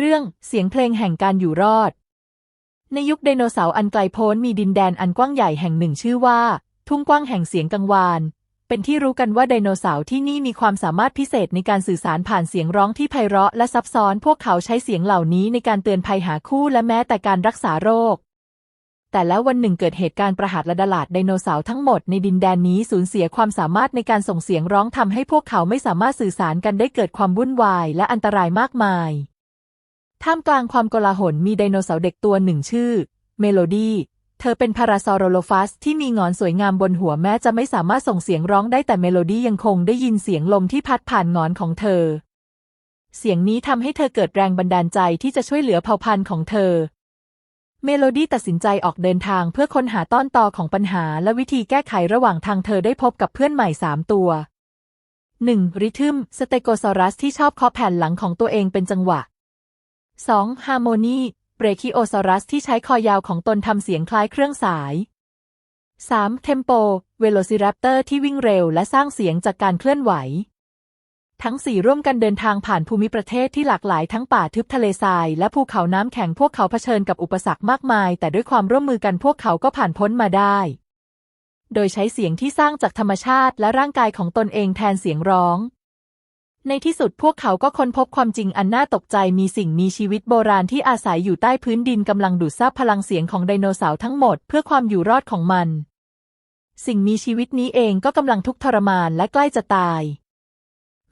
เรื่องเสียงเพลงแห่งการอยู่รอด ในยุคไดโนเสาร์อันไกลโพ้นมีดินแดนอันกว้างใหญ่แห่งหนึ่งชื่อว่า ทุ่งกว้างแห่งเสียงกังวาน เป็นที่รู้กันว่าไดโนเสาร์ที่นี่มีความสามารถพิเศษในการสื่อสารผ่านเสียงร้องที่ไพเราะและซับซ้อน พวกเขาใช้เสียงเหล่านี้ในการเตือนภัยหาคู่และแม้แต่การรักษาโรคแต่แล้ววันหนึ่งเกิดเหตุการณ์ประหารและดลาดไดโนเสาร์ทั้งหมดในดินแดนนี้สูญเสียความสามารถในการส่งเสียงร้องทำให้พวกเขาไม่สามารถสื่อสารกันได้เกิดความวุ่นวายและอันตรายมากมาย ท่ามกลางความโกลาหลมีไดโนเสาร์เด็กตัวหนึ่งชื่อ เมโลดี้ เธอเป็นพาราซอโรโลฟัสที่มีงอนสวยงามบนหัวแม้จะไม่สามารถส่งเสียงร้องได้แต่เมโลดี้ยังคงได้ยินเสียงลมที่พัดผ่านงอนของเธอ เสียงนี้ทำให้เธอเกิดแรงบันดาลใจที่จะช่วยเหลือเผ่าพันธุ์ของเธอ เมโลดี้ตัดสินใจออกเดินทางเพื่อค้นหาต้นตอของปัญหาและวิธีแก้ไขระหว่างทางเธอได้พบกับเพื่อนใหม่สามตัว 1. ริทึมสเตโกซอรัสที่ชอบเคาะแผ่นหลังของตัวเองเป็นจังหวะ 2. ฮาร์โมนีเบรคิโอซอรัสที่ใช้คอยาวของตนทำเสียงคล้ายเครื่องสาย 3. เทมโปเวโลซิรัปเตอร์ที่วิ่งเร็วและสร้างเสียงจากการเคลื่อนไหว ทั้งสี่ร่วมกันเดินทางผ่านภูมิประเทศที่หลากหลายทั้งป่าทึบทะเลทราย และภูเขาน้ำแข็งพวกเขาเผชิญกับอุปสรรคมากมาย แต่ด้วยความร่วมมือกันพวกเขาก็ผ่านพ้นมาได้ โดยใช้เสียงที่สร้างจากธรรมชาติและร่างกายของตนเองแทนเสียงร้อง ในที่สุดพวกเขาก็ค้นพบความจริงอันน่าตกใจมีสิ่งมีชีวิตโบราณที่อาศัยอยู่ใต้พื้นดินกำลังดูดซับพลังเสียงของไดโนเสาร์ทั้งหมดเพื่อความอยู่รอดของมัน สิ่งมีชีวิตนี้เองก็กำลังทุกข์ทรมานและใกล้จะตาย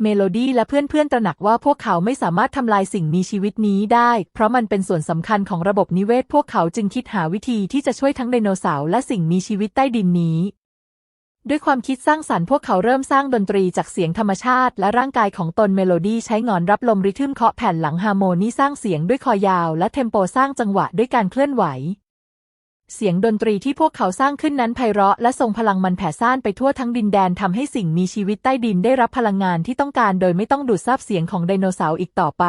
เมโลดี้และเพื่อนๆตระหนักว่าพวกเขาไม่สามารถทำลายสิ่งมีชีวิตนี้ได้ เพราะมันเป็นส่วนสำคัญของระบบนิเวศ พวกเขาจึงคิดหาวิธีที่จะช่วยทั้งไดโนเสาร์และสิ่งมีชีวิตใต้ดินนี้ ด้วยความคิดสร้างสรรค์พวกเขาเริ่มสร้างดนตรีจากเสียงธรรมชาติ และร่างกายของตนเมโลดี้ใช้งอนรับลมริทึมเคาะแผ่นหลังฮาร์โมนีสร้างเสียงด้วยคอยาว และเทมโปสร้างจังหวะด้วยการเคลื่อนไหว เสียงดนตรีที่พวกเขาสร้างขึ้นนั้นไพเราะและทรงพลังมันแผ่ซ่านไปทั่วทั้งดินแดนทำให้สิ่งมีชีวิตใต้ดินได้รับพลังงานที่ต้องการ โดยไม่ต้องดูดซับเสียงของไดโนเสาร์อีกต่อไป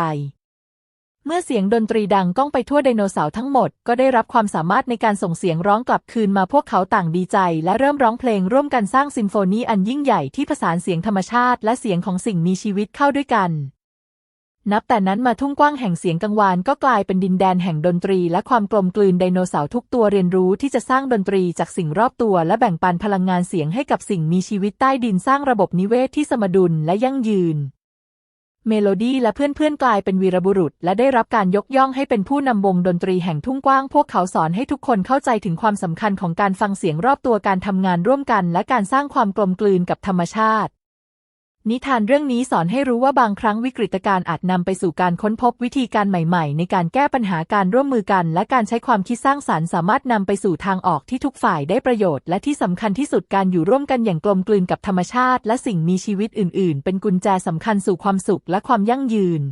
เมื่อเสียงดนตรีดังก้องไปทั่วไดโนเสาร์ทั้งหมดก็ได้รับความสามารถในการส่งเสียงร้องกลับคืนมาพวกเขาต่างดีใจ และเริ่มร้องเพลงร่วมกันสร้างซิมโฟนีอันยิ่งใหญ่ที่ผสานเสียงธรรมชาติ และเสียงของสิ่งมีชีวิตเข้าด้วยกัน นับแต่นั้นมาทุ่งกว้างแห่งเสียงกังวานก็กลายเป็นดินแดนแห่งดนตรี และความกลมกลืนไดโนเสาร์ทุกตัวเรียนรู้ที่จะสร้างดนตรีจากสิ่งรอบตัว และแบ่งปันพลังงานเสียงให้กับสิ่งมีชีวิตใต้ดินสร้างระบบนิเวศที่สมดุลและยั่งยืน เมโลดี้และเพื่อนๆกลายเป็นวีรบุรุษ และได้รับการยกย่องให้เป็นผู้นำวงดนตรีแห่งทุ่งกว้าง พวกเขาสอนให้ทุกคนเข้าใจถึงความสำคัญของการฟังเสียงรอบตัวการทำงานร่วมกัน และการสร้างความกลมกลืนกับธรรมชาติ นิทานเรื่องนี้สอนให้รู้ว่าบางครั้งวิกฤตการณ์อาจนำไปสู่การค้นพบวิธีการใหม่ๆ ในการแก้ปัญหาการร่วมมือกัน และการใช้ความคิดสร้างสรรค์สามารถนำไปสู่ทางออกที่ทุกฝ่ายได้ประโยชน์ และที่สำคัญที่สุดการอยู่ร่วมกันอย่างกลมกลืนกับธรรมชาติ และสิ่งมีชีวิตอื่น ๆ เป็นกุญแจสำคัญสู่ความสุขและความยั่งยืน